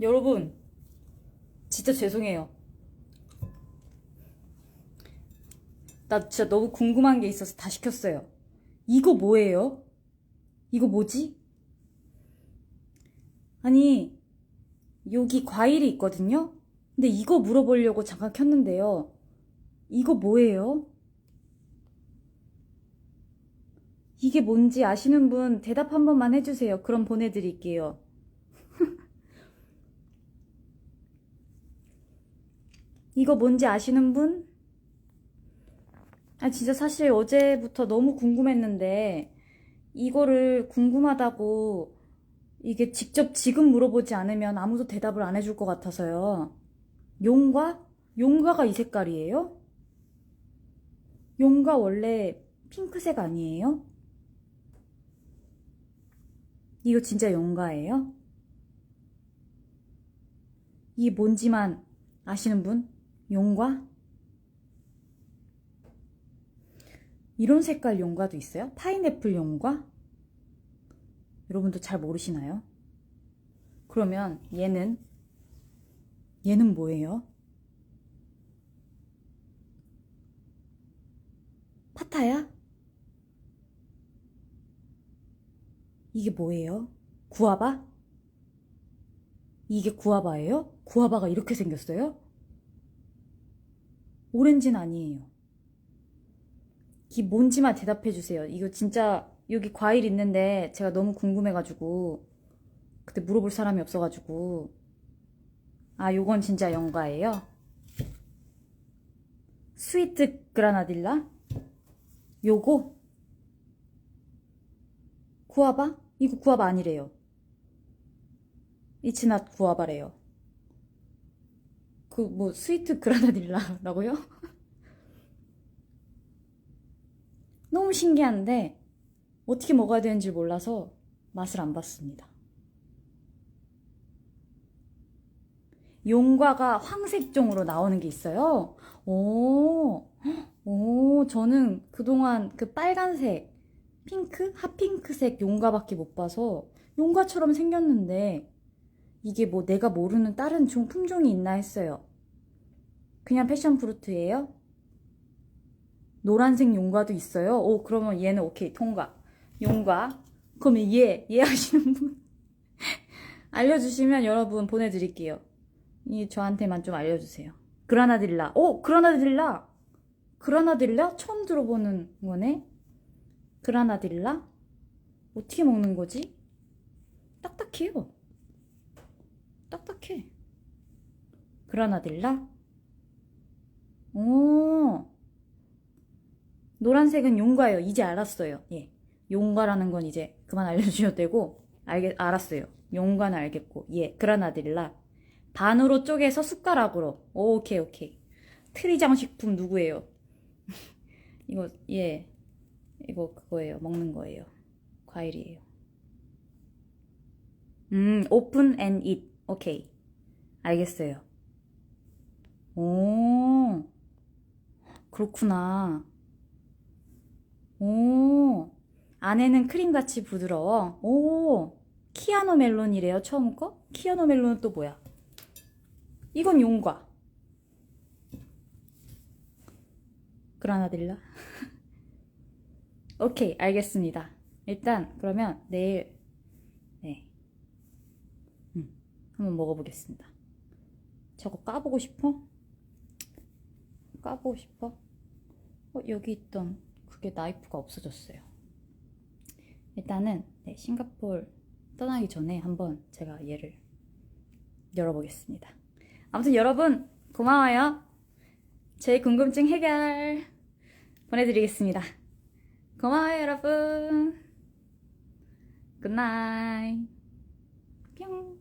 여러분, 진짜 죄송해요. 나 진짜 너무 궁금한 게 있어서 다 시켰어요. 이거 뭐예요? 이거 뭐지? 아니, 여기 과일이 있거든요? 근데 이거 물어보려고 잠깐 켰는데요. 이거 뭐예요? 이게 뭔지 아시는 분 대답 한 번만 해주세요. 그럼 보내드릴게요. 이거 뭔지 아시는 분? 아, 진짜 사실 어제부터 너무 궁금했는데, 이거를 궁금하다고 이게 직접 지금 물어보지 않으면 아무도 대답을 안 해줄 것 같아서요. 용과? 용과가 이 색깔이에요? 용과 원래 핑크색 아니에요? 이거 진짜 용과예요? 이게 뭔지만 아시는 분? 용과? 이런 색깔 용과도 있어요? 파인애플 용과? 여러분도 잘 모르시나요? 그러면 얘는 얘는 뭐예요? 파타야? 이게 뭐예요? 구아바? 이게 구아바예요? 구아바가 이렇게 생겼어요? 오렌지는 아니에요. 이게 뭔지만 대답해 주세요. 이거 진짜 여기 과일 있는데 제가 너무 궁금해가지고 그때 물어볼 사람이 없어가지고 아 요건 진짜 영과예요. 스위트 그라나딜라? 요거? 구아바? 이거 구아바 아니래요. Not 구아바래요. 그 뭐 스위트 그라나딜라라고요? 너무 신기한데 어떻게 먹어야 되는지 몰라서 맛을 안 봤습니다. 용과가 황색종으로 나오는 게 있어요. 오, 오, 저는 그동안 그 빨간색, 핑크? 핫핑크색 용과밖에 못 봐서 용과처럼 생겼는데 이게 뭐 내가 모르는 다른 종 품종이 있나 했어요. 그냥 패션 프루트예요? 노란색 용과도 있어요? 오, 그러면 얘는 오케이, 통과. 용과. 그러면 얘, 얘 하시는 분. 알려주시면 여러분 보내드릴게요. 이 저한테만 좀 알려주세요. 그라나딜라. 오, 그라나딜라! 그라나딜라? 처음 들어보는 거네? 그라나딜라? 어떻게 먹는 거지? 딱딱해요. 딱딱해. 그라나딜라? 오. 노란색은 용과예요. 이제 알았어요. 예. 용과라는 건 이제 그만 알려주셔도 되고, 알겠, 알았어요. 용과는 알겠고, 예. 그라나딜라. 반으로 쪼개서 숟가락으로. 오, 오케이, 오케이. 트리장식품 누구예요? 이거, 예. 이거 그거예요. 먹는 거예요. 과일이에요. 음, open and eat. 오케이. 알겠어요. 오, 그렇구나. 오, 안에는 크림같이 부드러워. 오, 키아노 멜론이래요, 처음 거? 키아노 멜론은 또 뭐야? 이건 용과. 그라나딜라? 오케이, 알겠습니다. 일단, 그러면 내일, 네. 음, 한번 먹어보겠습니다. 저거 까보고 싶어? 까보고 싶어? 어, 여기 있던 그게 나이프가 없어졌어요. 일단은 네, 싱가폴 떠나기 전에 한번 제가 얘를 열어보겠습니다. 아무튼 여러분 고마워요. 제 궁금증 해결 보내드리겠습니다. 고마워요 여러분. 굿나잇. 뿅.